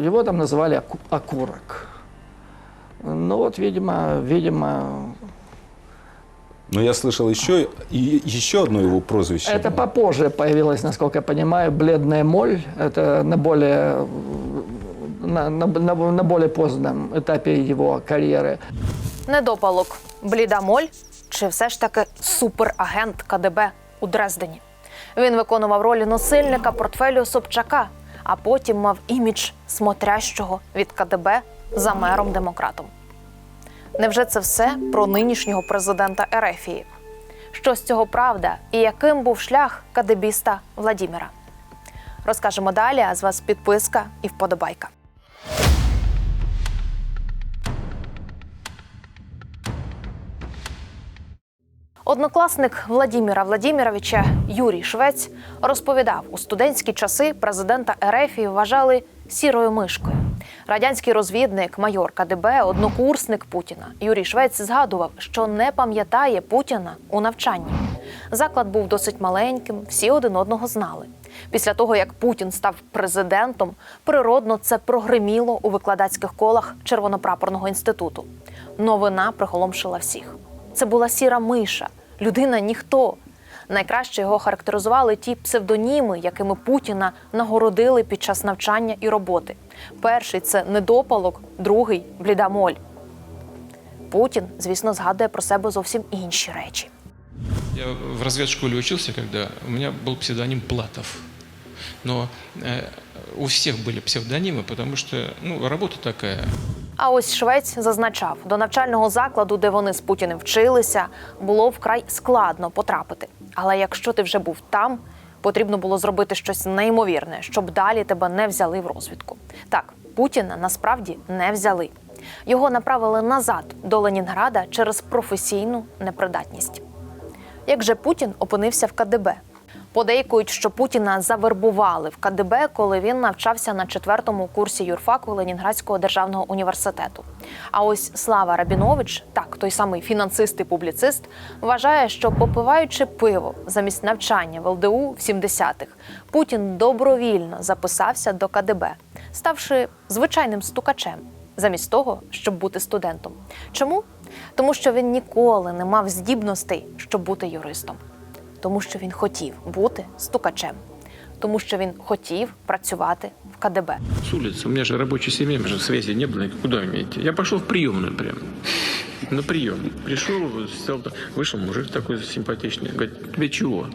его там называли оку- окурок. Ну вот, видимо, видимо, Но я слышал еще, и еще одно его прозвище. это попозже появилось, насколько я понимаю, бледная моль. Это на более, на, на, на- на более позднем этапе его карьеры. Недопалок, бліда моль чи все ж таки суперагент КДБ у Дрездені. Він виконував роль носильника портфелю Собчака, а потім мав імідж смотрящого від КДБ за мером демократом. Невже це все про нинішнього президента Ерефії? Що з цього правда і яким був шлях кадебіста Владіміра? Розкажемо далі, а з вас підписка і вподобайка. Однокласник Владіміра Владіміровича Юрій Швець розповідав, у студентські часи президента Ерефії вважали сірою мишкою. Радянський розвідник, майор КДБ, однокурсник Путіна Юрій Швець згадував, що не пам'ятає Путіна у навчанні. Заклад був досить маленьким, всі один одного знали. Після того, як Путін став президентом, природно це прогриміло у викладацьких колах Червонопрапорного інституту. Новина приголомшила всіх. Це була сіра миша, людина ніхто. Найкраще його характеризували ті псевдоніми, якими Путіна нагородили під час навчання і роботи. Перший це недопалок, другий бліда моль. Путін, звісно, згадує про себе зовсім інші речі. Я в разведшколе учился, когда у меня был псевдоним Платов. Но э, у всех были псевдонимы, потому что ну, работа такая. А ось Швець зазначав, до навчального закладу, де вони з Путіним вчилися, було вкрай складно потрапити. Але якщо ти вже був там, потрібно було зробити щось неймовірне, щоб далі тебе не взяли в розвідку. Так, Путіна насправді не взяли. Його направили назад до Ленінграда через професійну непридатність. Як же Путін опинився в КДБ? Подейкують, що Путіна завербували в КДБ, коли він навчався на четвертому курсі юрфаку Ленінградського державного університету. А ось Слава Рабінович, так той самий фінансист і публіцист, вважає, що попиваючи пиво замість навчання в ЛДУ в 70-х, Путін добровільно записався до КДБ, ставши звичайним стукачем замість того, щоб бути студентом. Чому? Тому що він ніколи не мав здібностей, щоб бути юристом Тому що він хотів бути стукачем, тому що він хотів працювати в КДБ. С улицы. У меня же рабочей семьи, у меня же связи не было. Куда мне идти? Я пошел в приемную прям. На прием. Пришел, сел, там, вышел мужик такой симпатичный. Говорит, тебе чего?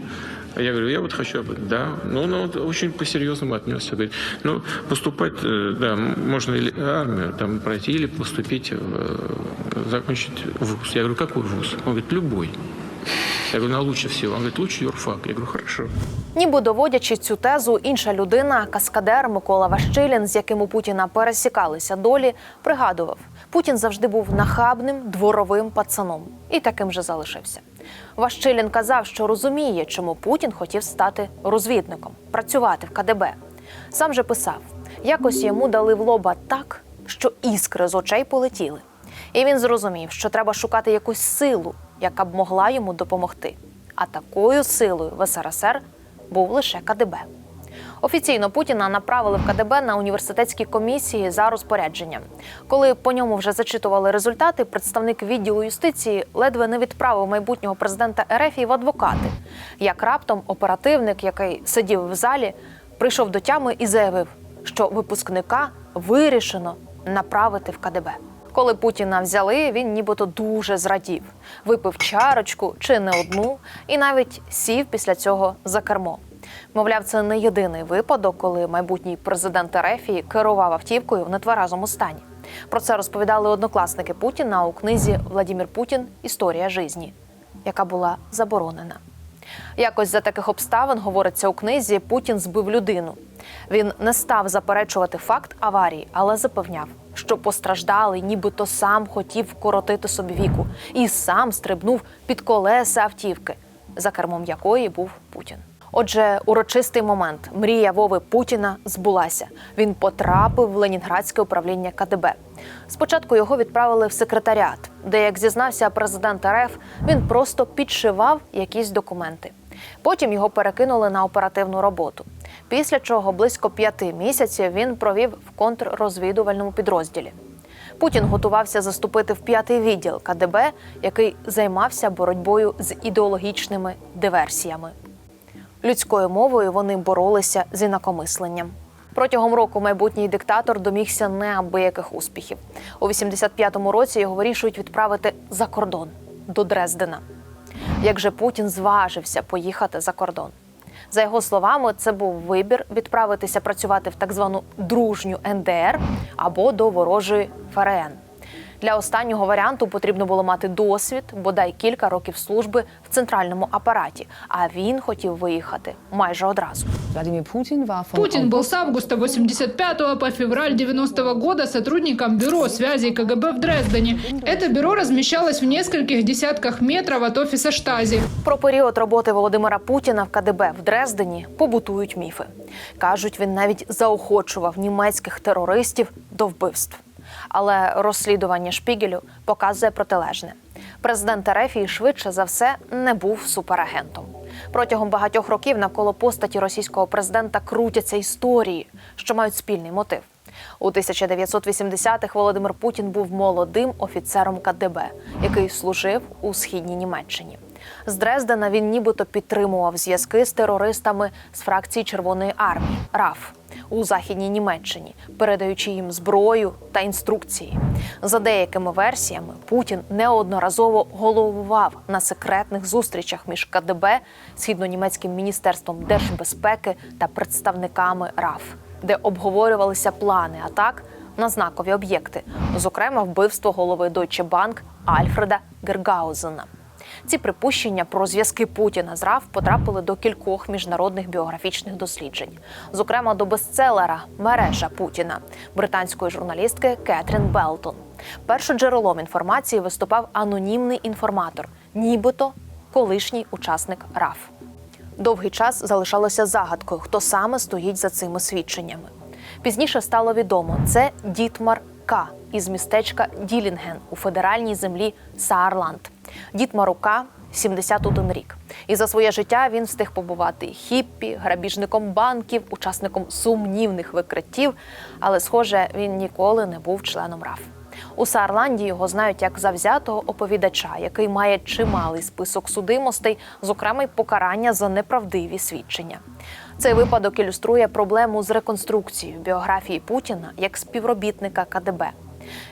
А я говорю, я вот хочу об этом. Да. Ну, он вот очень по-серьезному отнесся. Говорит, ну, поступать, э, да, м- можно или армию там пройти, или поступить, в, э, закончить вуз. Я говорю, какой вуз? Он говорит, любой. Я говорю, ну, лучше всего. Он говорит, лучше юрфак. Я говорю, хорошо. Ніби доводячи цю тезу, інша людина, каскадер Микола Ващилін, з яким у Путіна пересікалися долі, пригадував: Путін завжди був нахабним дворовим пацаном і таким же залишився. Ващилін казав, що розуміє, чому Путін хотів стати розвідником, працювати в КДБ. Сам же писав: якось йому дали в лоба так, що іскри з очей полетіли. І він зрозумів, що треба шукати якусь силу, яка б могла йому допомогти. А такою силою в СРСР був лише КДБ. Офіційно Путіна направили в КДБ на університетські комісії за розпорядженням. Коли по ньому вже зачитували результати, представник відділу юстиції ледве не відправив майбутнього президента РФ в адвокати. Як раптом оперативник, який сидів в залі, прийшов до тями і заявив, що випускника вирішено направити в КДБ. Коли Путіна взяли, він нібито дуже зрадів, випив чарочку чи не одну, і навіть сів після цього за кермо. Мовляв, це не єдиний випадок, коли майбутній президент Ерефії керував автівкою в нетверезому стані. Про це розповідали однокласники Путіна у книзі Владімір Путін Історія житті, яка була заборонена. Якось за таких обставин говориться у книзі Путін збив людину. Він не став заперечувати факт аварії, але запевняв, що постраждалий, нібито сам хотів коротити собі віку і сам стрибнув під колеса автівки, за кермом якої був Путін. Отже, урочистий момент мрія Вови Путіна збулася. Він потрапив в Ленінградське управління КДБ. Спочатку його відправили в секретаріат, де, як зізнався президент РФ, він просто підшивав якісь документи. Потім його перекинули на оперативну роботу. Після чого близько п'яти місяців він провів в контррозвідувальному підрозділі. Путін готувався заступити в п'ятий відділ КДБ, який займався боротьбою з ідеологічними диверсіями. Людською мовою вони боролися з інакомисленням. Протягом року майбутній диктатор домігся неабияких успіхів. У 85-му році його вирішують відправити за кордон до Дрездена. Як же Путін зважився поїхати за кордон? За його словами, це був вибір відправитися працювати в так звану дружню НДР або до ворожої ФРН. Для останнього варіанту потрібно було мати досвід, бодай кілька років служби в центральному апараті. А він хотів виїхати майже одразу. Владимир Путин был с августа 85 по февраль 90 года сотрудником Бюро связи КГБ в Дрездене. Это бюро размещалось в нескольких десятках метров от офиса Штази. Про період роботи Володимира Путіна в КДБ в Дрездені побутують міфи. Кажуть, він навіть заохочував німецьких терористів до вбивств. Але розслідування Шпігелю показує протилежне. Президент Ерефії швидше за все не був суперагентом. Протягом багатьох років навколо постаті російського президента крутяться історії, що мають спільний мотив. У 1980-х Володимир Путін був молодим офіцером КДБ, який служив у східній Німеччині. З Дрездена він нібито підтримував зв'язки з терористами з фракції Червоної армії РАФ у західній Німеччині, передаючи їм зброю та інструкції. За деякими версіями, Путін неодноразово головував на секретних зустрічах між КДБ, східно-німецьким міністерством держбезпеки та представниками РАФ, де обговорювалися плани атак на знакові об'єкти, зокрема вбивство голови Deutsche Bank Альфреда Гергаузена. Ці припущення про зв'язки Путіна з РАФ потрапили до кількох міжнародних біографічних досліджень, зокрема до бестселера Мережа Путіна британської журналістки Кетрін Белтон. Першоджерелом інформації виступав анонімний інформатор, нібито колишній учасник РАФ. Довгий час залишалося загадкою, хто саме стоїть за цими свідченнями. Пізніше стало відомо, це Дітмар К із містечка Ділінген у федеральній землі Саарланд. Дітмару К 71 рік. І за своє життя він встиг побувати хіппі, грабіжником банків, учасником сумнівних викриттів, але, схоже, він ніколи не був членом РАФ. У Саарланді його знають як завзятого оповідача, який має чималий список судимостей, зокрема й покарання за неправдиві свідчення. Цей випадок ілюструє проблему з реконструкцією біографії Путіна як співробітника КДБ.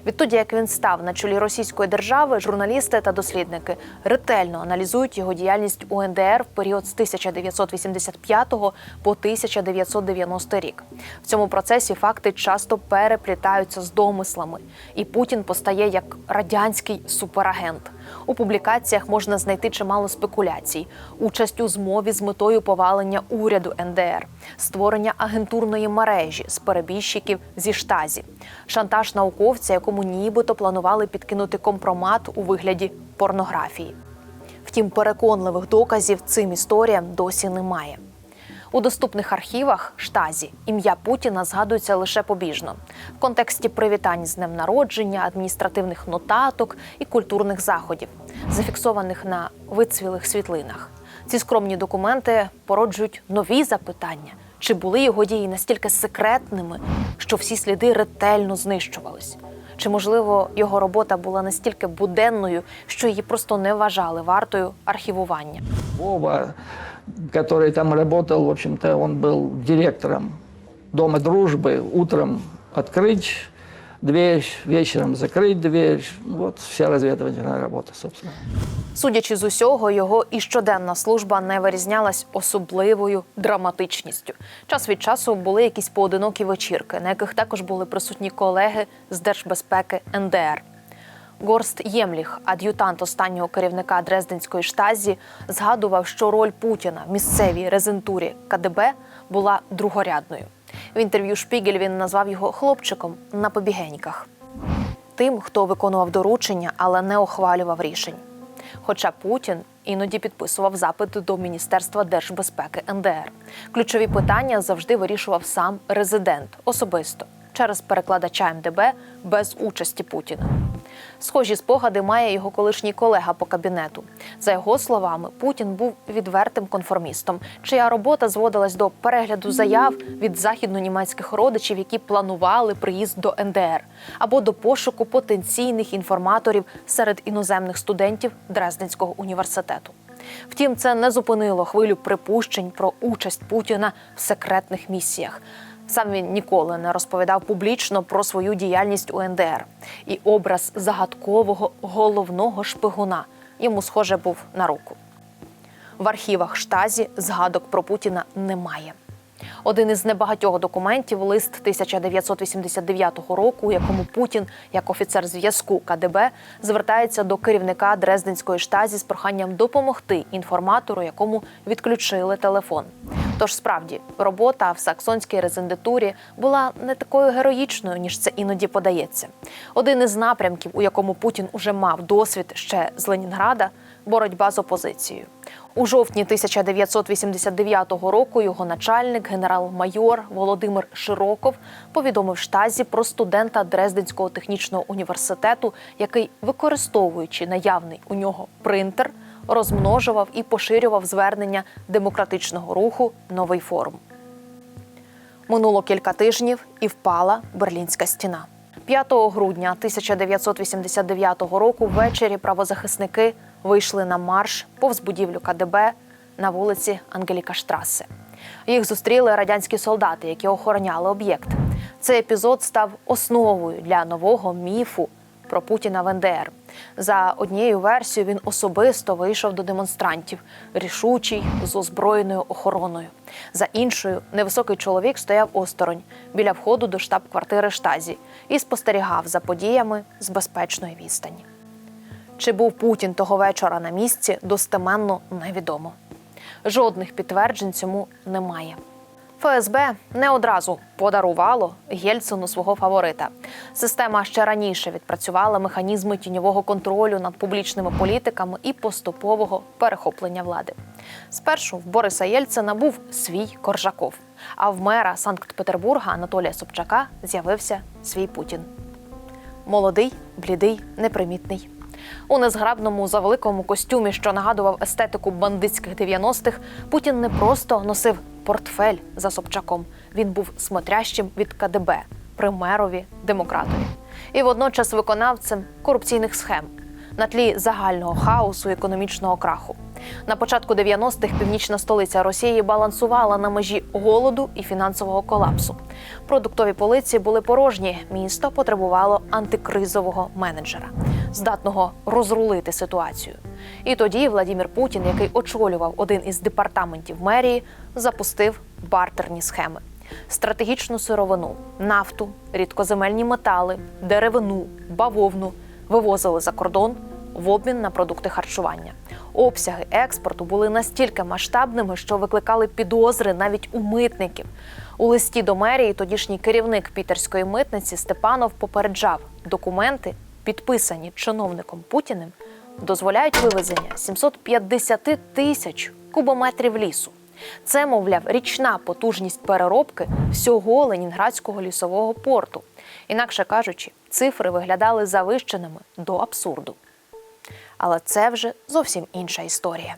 Відтоді, як він став на чолі російської держави, журналісти та дослідники ретельно аналізують його діяльність у НДР в період з 1985 по 1990 рік. В цьому процесі факти часто переплітаються з домислами, і Путін постає як радянський суперагент. У публікаціях можна знайти чимало спекуляцій, участь у змові з метою повалення уряду НДР, створення агентурної мережі з перебіжчиків зі штазі, шантаж науковця, якому нібито планували підкинути компромат у вигляді порнографії. Втім, переконливих доказів цим історіям досі немає. У доступних архівах штазі ім'я Путіна згадується лише побіжно в контексті привітань з днем народження, адміністративних нотаток і культурних заходів, зафіксованих на вицвілих світлинах. Ці скромні документи породжують нові запитання: чи були його дії настільки секретними, що всі сліди ретельно знищувались? Чи можливо його робота була настільки буденною, що її просто не вважали вартою архівування? Вова, который там работал, в общем-то, он был директором Дома дружбы. Утром открыть дверь, вечером закрыть дверь. Вот вся разведывательная работа, собственно. Судячи з усього, його і щоденна служба не вирізнялась особливою драматичністю. Час від часу були якісь поодинокі вечірки, на яких також були присутні колеги з держбезпеки НДР. Горст Ємліх, ад'ютант останнього керівника Дрезденської штазі, згадував, що роль Путіна в місцевій резентурі КДБ була другорядною. В інтерв'ю Шпігель він назвав його хлопчиком на побігеньках тим, хто виконував доручення, але не ухвалював рішень. Хоча Путін іноді підписував запити до Міністерства держбезпеки НДР. Ключові питання завжди вирішував сам резидент особисто через перекладача МДБ без участі Путіна. Схожі спогади має його колишній колега по кабінету. За його словами, Путін був відвертим конформістом, чия робота зводилась до перегляду заяв від західно-німецьких родичів, які планували приїзд до НДР, або до пошуку потенційних інформаторів серед іноземних студентів Дрезденського університету. Втім, це не зупинило хвилю припущень про участь Путіна в секретних місіях. Сам він ніколи не розповідав публічно про свою діяльність у НДР. І образ загадкового головного шпигуна йому, схоже, був на руку. В архівах штазі згадок про Путіна немає. Один із небагатьох документів лист 1989 року, у якому Путін, як офіцер зв'язку КДБ, звертається до керівника Дрезденської штазі з проханням допомогти інформатору, якому відключили телефон. Тож справді робота в саксонській резидентурі була не такою героїчною, ніж це іноді подається. Один із напрямків, у якому Путін уже мав досвід ще з Ленінграда, боротьба з опозицією. У жовтні 1989 року його начальник, генерал-майор Володимир Широков, повідомив штазі про студента Дрезденського технічного університету, який, використовуючи наявний у нього принтер, розмножував і поширював звернення демократичного руху Новий форум. Минуло кілька тижнів і впала Берлінська стіна. 5 грудня 1989 року ввечері правозахисники вийшли на марш повз будівлю КДБ на вулиці Ангеліка Штрасе. Їх зустріли радянські солдати, які охороняли об'єкт. Цей епізод став основою для нового міфу про Путіна в НДР. За однією версією він особисто вийшов до демонстрантів, рішучий з озброєною охороною. За іншою, невисокий чоловік стояв осторонь біля входу до штаб-квартири штазі і спостерігав за подіями з безпечної відстані. Чи був Путін того вечора на місці, достеменно невідомо. Жодних підтверджень цьому немає. ФСБ не одразу подарувало Єльцину свого фаворита. Система ще раніше відпрацювала механізми тіньового контролю над публічними політиками і поступового перехоплення влади. Спершу в Бориса Єльцина був свій Коржаков, а в мера Санкт-Петербурга Анатолія Собчака з'явився свій Путін. Молодий, блідий, непримітний. У незграбному завеликому костюмі, що нагадував естетику бандитських 90-х, Путін не просто носив портфель за Собчаком. Він був смотрящим від КДБ примерові демократові і водночас виконавцем корупційних схем на тлі загального хаосу економічного краху. На початку 90-х північна столиця Росії балансувала на межі голоду і фінансового колапсу. Продуктові полиці були порожні. Місто потребувало антикризового менеджера, здатного розрулити ситуацію. І тоді Владімір Путін, який очолював один із департаментів мерії, запустив бартерні схеми. Стратегічну сировину, нафту, рідкоземельні метали, деревину, бавовну вивозили за кордон в обмін на продукти харчування. Обсяги експорту були настільки масштабними, що викликали підозри навіть у митників. У листі до мерії тодішній керівник пітерської митниці Степанов попереджав, документи, підписані чиновником Путіним, дозволяють вивезення 750 тисяч кубометрів лісу. Це, мовляв, річна потужність переробки всього Ленінградського лісового порту. Інакше кажучи, цифри виглядали завищеними до абсурду. Але це вже зовсім інша історія.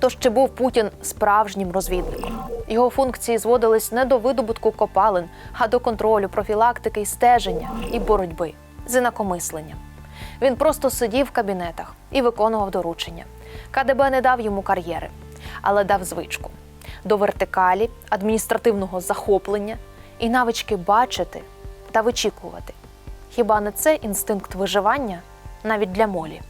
Тож чи був Путін справжнім розвідником? Його функції зводились не до видобутку копалин, а до контролю, профілактики і стеження і боротьби з інакомисленням. Він просто сидів в кабінетах і виконував доручення. КДБ не дав йому кар'єри, але дав звичку до вертикалі, адміністративного захоплення і навички бачити та вичікувати. Хіба не це інстинкт виживання навіть для молі?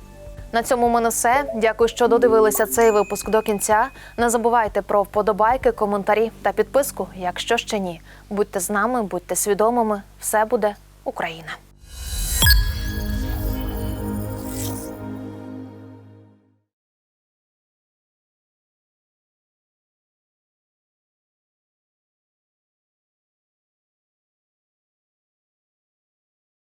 На цьому в мене все. Дякую, що додивилися цей випуск до кінця. Не забувайте про вподобайки, коментарі та підписку, якщо ще ні. Будьте з нами, будьте свідомими. Все буде Україна.